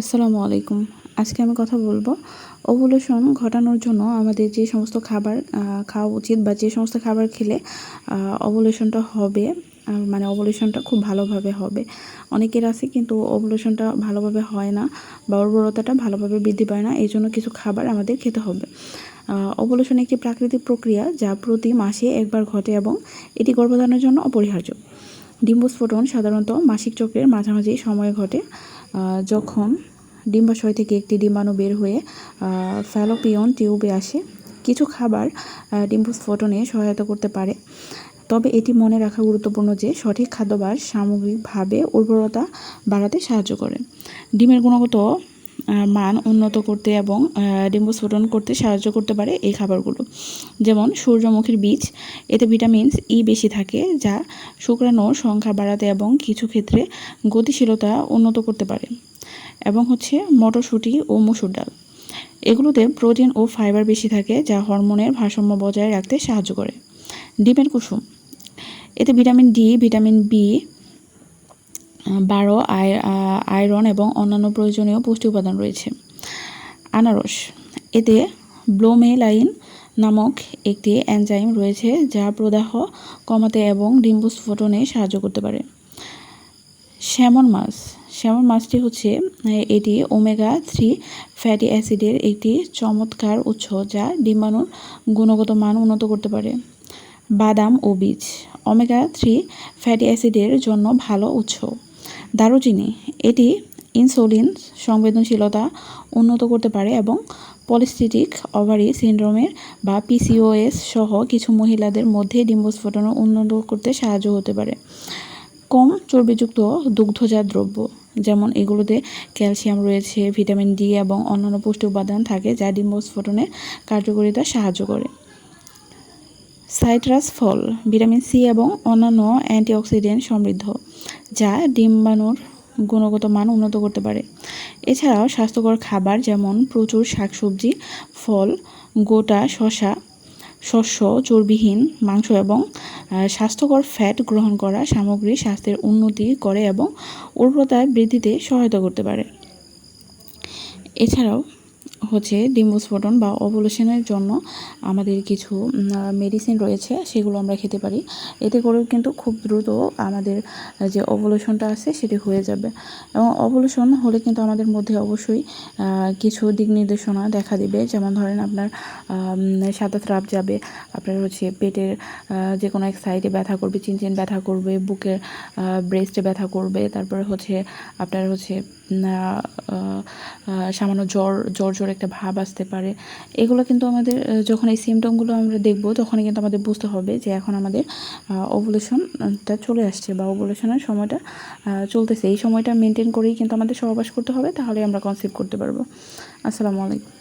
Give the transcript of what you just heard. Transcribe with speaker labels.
Speaker 1: আসসালামু আলাইকুম। আজকে আমি কথা বলব ওভুলেশন ঘটানোর জন্য আমাদের যে সমস্ত খাবার খাওয়া উচিত বা যে সমস্ত খাবার খেলে ওভুলেশনটা হবে মানে ওভুলেশনটা খুব ভালোভাবে হবে। অনেকের আছে কিন্তু ওভুলেশনটা ভালোভাবে হয় না বা উর্বরতাটা ভালোভাবে বৃদ্ধি পায় না এই জন্য কিছু খাবার আমাদের খেতে হবে। ওভুলেশন একটি প্রাকৃতিক প্রক্রিয়া যা প্রতি মাসে একবার ঘটে এবং এটি গর্ভধারণের জন্য অপরিহার্য। ডিম্বস্ফোটন সাধারণত মাসিক চক্রের মাঝামাঝি সময়ে ঘটে যখন ডিম্বাশয় থেকে একটি ডিম্বাণু বের হয়ে ফ্যালোপিয়ন টিউবে আসে। কিছু খাবার ডিম্বস্ফোটনে সহায়তা করতে পারে। তবে এটি মনে রাখা গুরুত্বপূর্ণ যে, সঠিক খাদ্যাভ্যাস সামগ্রিকভাবে উর্বরতা বাড়াতে সাহায্য করে। ডিমের গুণগত মান উন্নত করতে এবং ডিম্বস্ফোটন করতে সাহায্য করতে পারে এই খাবারগুলো। যেমন, সূর্যমুখীর বীজ। এতে ভিটামিনস ই বেশি থাকে, যা শুক্রাণুর সংখ্যা বাড়াতে এবং কিছু ক্ষেত্রে গতিশীলতা উন্নত করতে পারে। এবং হচ্ছে মটরশুঁটি ও মসুর ডাল। এগুলোতে প্রোটিন ও ফাইবার বেশি থাকে, যা হরমোনের ভারসাম্য বজায় রাখতে সাহায্য করে। ডিমের কুসুম। এতে ভিটামিন ডি, ভিটামিন বি, বারো আয়- আয়রন এবং অন্যান্য প্রয়োজনীয় পুষ্টি উপাদান রয়েছে। আনারস। এতে ব্লোমেলাইন নামক একটি এনজাইম রয়েছে, যা প্রদাহ কমাতে এবং ডিম্বস্ফোটনে সাহায্য করতে পারে। স্যামন মাছ। স্যামন মাছটি হচ্ছে এটি ওমেগা থ্রি ফ্যাটি অ্যাসিডের একটি চমৎকার উৎস যা ডিম্বাণুর গুণগত মান উন্নত করতে পারে। বাদাম ও বীজ, ওমেগা থ্রি ফ্যাটি অ্যাসিডের জন্য ভালো উৎস। দারুচিনি, এটি ইনসুলিন সংবেদনশীলতা উন্নত করতে পারে এবং পলিস্টিটিক ওভারি সিনড্রোমের বা পিসিওএস সহ কিছু মহিলাদের মধ্যে ডিম্বস্ফোটন উন্নত করতে সাহায্য হতে পারে। কম চর্বিযুক্ত দুগ্ধজাত দ্রব্য যেমন এগুলোতে ক্যালসিয়াম রয়েছে, ভিটামিন ডি এবং অন্যান্য পুষ্টি উপাদান থাকে যা ডিম্বস্ফোটনের কার্যকারিতা সাহায্য করে। সাইট্রাস ফল, ভিটামিন সি এবং অন্যান্য অ্যান্টিঅক্সিডেন্ট সমৃদ্ধ, যা ডিম্বাণুর গুণগত মান উন্নত করতে পারে। এছাড়াও স্বাস্থ্যকর খাবার যেমন প্রচুর শাকসবজি, ফল, গোটা শসা শস্য, চর্বিহীন মাংস এবং স্বাস্থ্যকর ফ্যাট গ্রহণ করা সামগ্রী স্বাস্থ্যের উন্নতি করে এবং উর্বরতা বৃদ্ধিতে সহায়তা করতে পারে। এছাড়াও হচ্ছে ডিম্বস্ফোটন বা অবলেশনের জন্য আমাদের কিছু মেডিসিন রয়েছে, সেগুলো আমরা খেতে পারি। এতে করেও কিন্তু খুব দ্রুত আমাদের যে অবলেশনটা আছে সেটি হয়ে যাবে। এবং অবলেশন হলে কিন্তু আমাদের মধ্যে অবশ্যই কিছু দিক নির্দেশনা দেখা দিবে। যেমন ধরেন আপনার সাদা স্রাব যাবে, আপনার হচ্ছে পেটের যে কোনো এক সাইডে ব্যথা করবে চিনচিন ব্যথা করবে, বুকের ব্রেস্টে ব্যথা করবে, তারপরে হচ্ছে আপনার হচ্ছে সামান্য জ্বর জ্বর জ্বর একটা ভাব আসতে পারে। এগুলো কিন্তু আমাদের যখন এই সিমটমগুলো আমরা দেখব, তখনই কিন্তু আমাদের বুঝতে হবে যে এখন আমাদের ওভুলেশনটা চলে আসছে বা ওভুলেশনের সময়টা চলতেছে। এই সময়টা মেনটেন করেই কিন্তু আমাদের সহবাস করতে হবে তাহলে আমরা কনসিভ করতে পারব। আসসালামু আলাইকুম।